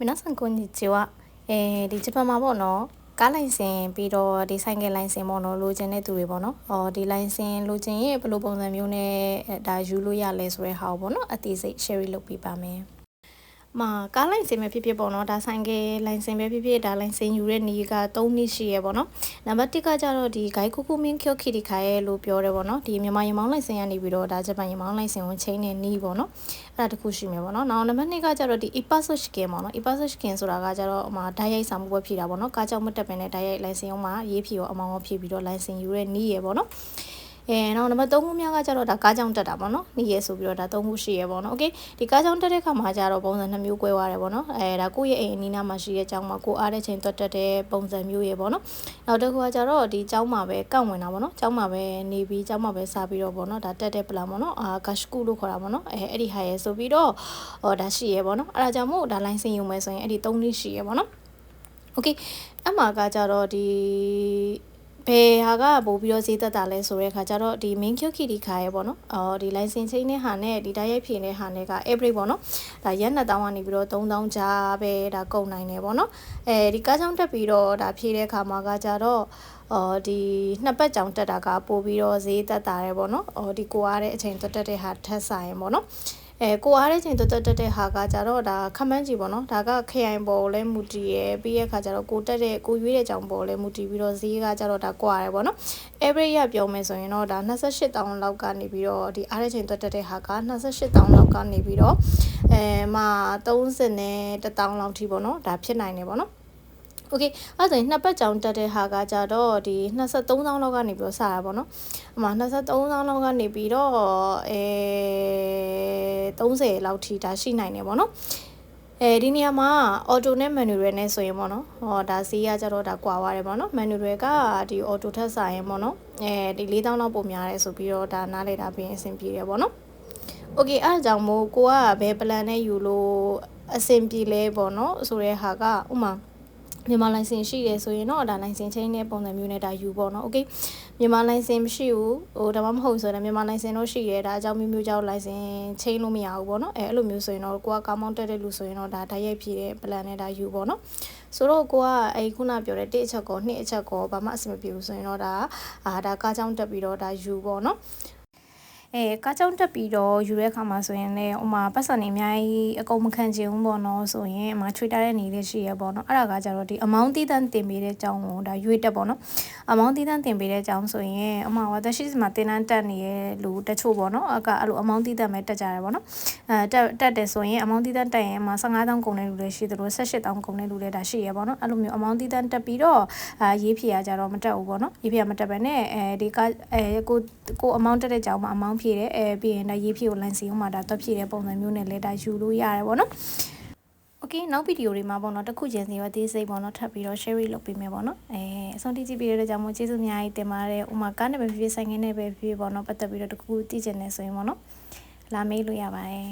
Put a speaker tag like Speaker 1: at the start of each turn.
Speaker 1: 皆さんこんにちはအဲဒီဂျပန်မှာပေါ့နော်ကားလိုင်စင်ပြီးတော့ဒီဆိုင်ကယ်လိုင်စင်ပေါ့နော်လိုချင်တဲ့သူတွေပေါ့နော်အော်ဒီလိုင်စင်လိုချင်ရင်ဘယ်လိုပုံစံမျိုးနဲ့ဒါယူလို့ရလဲဆိုတဲ့ဟာကိုပေါ့နော်အသေးစိတ် share လုပ်ပေးပါမယ် မှာကားလိုင်စင်ပဲဖြစ်ဖြစ်ပေါ့နော်ဒါဆိုင်ကယ်လိုင်စင်ပဲဖြစ်ဖြစ်ဒါလိုင်စင်ယူတဲ့နေက3နှစ်ရှိရပေါ့နော်နံပါတ်1ကကြတော့ဒီဂိုင်ကူကူမင်းကျိုခီဒီခါရဲ့လို့ပြောတယ်ပေါ့နော်ဒီမြန်မာရမောင်းလိုင်စင်ကနေပြီးတော့ဒါဂျပန်ရမောင်းလိုင်စင်ကိုချိန်နေနီးပေါ့နော်အဲ့ဒါတခုရှိမယ်ပေါ့နော်နောက်နံပါတ်2ကကြတော့ဒီ ipaso skin ပေါ့နော် ipaso skin ဆိုတာကကြတော့မှာဓာတ်ရိုက်စာမှုပဲဖြည့်တာပေါ့နော်ကားကြောင့်မတက်ပင်နဲ့ဓာတ်ရိုက်လိုင်စင်အောင်မှာရေးဖြည့်ရောအမောင်းရောဖြည့်ပြီးတော့လိုင်စင်ယူတဲ့နီးရပေါ့နော် အဲနောက်နံပါတ်3ခုမြောက်ကကြတော့ဒါကားကြောင်တက်တာပေါ့နော်နေရဆိုပြီးတော့ဒါ3ခုရှိရပေါ့နော်โอเคဒီကားကြောင်တက်တဲ့ခါမှာကြတော့ပုံစံ2မျိုး꿰သွားတယ်ပေါ့နော်အဲဒါကိုယ့်ရဲ့အိမ်အနီးနားမှာရှိတဲ့ကျောင်းမှာကိုအားတဲ့ချိန်တွတ်တက်တဲ့ပုံစံမျိုးရပေါ့နော်နောက်တစ်ခုကကြတော့ဒီကျောင်းမှာပဲကောက်ဝင်တာပေါ့နော်ကျောင်းမှာပဲနေပြီးကျောင်းမှာပဲစားပြီးတော့ပေါ့နော်ဒါတက်တဲ့ပလန်ပေါ့နော်အာကရှကူလို့ခေါ်တာပေါ့နော်အဲအဲ့ဒီဟာရဆိုပြီးတော့ဟောဒါရှိရပေါ့နော်အဲ့ဒါကြောင့်မို့ဒါလိုင်းစင်ယူမယ်ဆိုရင်အဲ့ဒီ3နှစ်ရှိရပေါ့နော်โอเคအမှကကြတော့ဒီ ဘယ်ဟာကပို့ပြီးတော့ဈေးသက်တာလဲဆိုတဲ့အခါကျတော့ဒီ main Q key ဒီခါရဲပေါ့နော်အော်ဒီ license chain နဲ့ဟာနဲ့ဒီတိုက်ရိုက်ဖြည့်တဲ့ဟာနဲ့က every ပေါ့နော်ဒါရက်2000ကနေပြီးတော့3000ကြားပဲဒါကုန်နိုင်တယ်ပေါ့နော်အဲဒီကားချောင်းတက်ပြီးတော့ဒါဖြည့်တဲ့အခါမှာကကြတော့အော်ဒီနှစ်ပတ်ကြောင်တက်တာကပို့ပြီးတော့ဈေးသက်တာရဲပေါ့နော်အော်ဒီကိုအားတဲ့အချိန်တက်တက်တဲ့ဟာထက်ဆိုင်ပေါ့နော် အဲကိုအားတဲ့ချိန်တွတ်တက်တဲ့ဟာကကြတော့ဒါခမန်းကြီးပေါ့နော်ဒါကခရိုင်ပေါ်လဲမူတည်ရယ်ပြီးရခါကျတော့ကိုတက်တဲ့ကိုရွေးတဲ့ကြောင်ပေါ်လဲမူတည်ပြီးတော့ဈေးကကြတော့ဒါကွာရယ်ပေါ့နော် average ရပြောမယ်ဆိုရင်တော့ဒါ28000လောက်ကနေပြီးတော့ဒီအားတဲ့ချိန်တွတ်တက်တဲ့ဟာက28000လောက်ကနေပြီးတော့အဲမှ30နဲ့1000လောက်ထိပေါ့နော်ဒါဖြစ်နိုင်တယ်ပေါ့နော်โอเคအဲ့ဒါဆိုရင်နှစ်ပတ်ကြောင်တက်တဲ့ဟာကကြတော့ဒီ23000လောက်ကနေပြီးတော့စတာပေါ့နော်အမှ23000လောက်ကနေပြီးတော့အဲ 30လောက်ထိဒါရှိနိုင်တယ်ပေါ့နော်အဲဒီနေရာမှာ auto နဲ့ manual နဲ့ဆိုရင်ပေါ့နော်ဟောဒါဈေးကကြတော့ဒါကွာသွားတယ်ပေါ့နော် manual ကဒီ auto ထက်ဆိုင်ရင်ပေါ့နော်အဲဒီ4000လောက်ပုံများတယ်ဆိုပြီးတော့ဒါနားလေတာပြင်အဆင်ပြေတယ်ပေါ့နော် okay အားကြောင့်မို့ကိုကဘယ် plan နဲ့ယူလို့အဆင်ပြေလဲပေါ့နော်ဆိုတဲ့ဟာကဥမာ မြန်မာ license ရှိတယ်ဆိုရင်တော့ဒါ license change နဲ့ပုံစံမျိုးနဲ့ဒါယူပေါ့နော် okay မြန်မာ license မရှိဘူးဟိုဒါမှမဟုတ်ဆိုရင်မြန်မာ license တော့ရှိတယ်ဒါအကြောင်းမျိုးမျိုးကြောင့် license change လို့မရဘူးပေါ့နော်အဲအဲ့လိုမျိုးဆိုရင်တော့ကိုကကားမောင်းတက်တဲ့လူဆိုရင်တော့ဒါတိုက်ရိုက်ဖြစ်တဲ့ plan နဲ့ဒါယူပေါ့နော်ဆိုတော့ကိုကအဲခုနပြောတဲ့တစ်အချက်ကောနှစ်အချက်ကောဘာမှအဆင်မပြေဘူးဆိုရင်တော့ဒါအာဒါကားချောင်းတက်ပြီးတော့ဒါယူပေါ့နော် အဲကားကြောင်းတက်ပြီးတော့ယူတဲ့အခါမှာဆိုရင်လည်းဥမာပတ်စံနေအများကြီးအကုန်မခံချင်ဘူးပေါ့နော်ဆိုရင်အမချွေတာတဲ့နေလေးရှိရပေါ့နော်အဲ့ဒါကကြတော့ဒီအမောင်းတီးတန်းတင်ပေးတဲ့အကြောင်းကိုဒါရွေးတက်ပေါ့နော် အမောင်းတီးတန်းတင်ပေးတဲ့အကြောင်းဆိုရင်အမဝါသက်ရှိစမှာတင်တန်းတက်နေတဲ့လူတချို့ပေါ့နော်အကအဲ့လိုအမောင်းတီးတန်းပဲတက်ကြတယ်ပေါ့နော်အဲတက်တက်တယ်ဆိုရင်အမောင်းတီးတန်းတက်ရင်အမ15000ကုန်တဲ့လူလည်းရှိသလို18000ကုန်တဲ့လူလည်းဒါရှိရပေါ့နော်အဲ့လိုမျိုးအမောင်းတီးတန်းတက်ပြီးတော့အာရေးဖြေရကြတော့မတက်ဘူးပေါ့နော်ရေးဖြေရမတက်ပဲနဲ့အဲဒီကအဲကိုကိုအမောင်းတက်တဲ့ကြောင်းမှာအမောင်းဖြည့်တယ်အဲပြီးရင်ဒါရေးဖြည့်ကိုလန်စီအောင်မှာဒါတော့ဖြည့်တဲ့ပုံစံမျိုးနဲ့လည်းဒါယူလို့ရတယ်ပေါ့နော် โอเคနောက်ဗီဒီယိုတွေမှာပေါ့နော်တစ်ခုချင်းစီရောသေးစိတ်ပေါ့နော်ထပ်ပြီးတော့ share လုပ်ပေးမယ်ပေါ့နော်အဲအဆုံးထိကြည့်ပြီးတဲ့ကြောင့်မို့ကျေးဇူးအများကြီးတင်ပါတယ်ဥမာကားနဲ့ပဲဖြစ်ဖြစ်ဆိုင်ငင်းနဲ့ပဲဖြစ်ဖြစ်ပေါ့နော်ပတ်သက်ပြီးတော့တခုသိချင်နေဆိုရင်ပေါ့နော်လာမေးလို့ရပါတယ်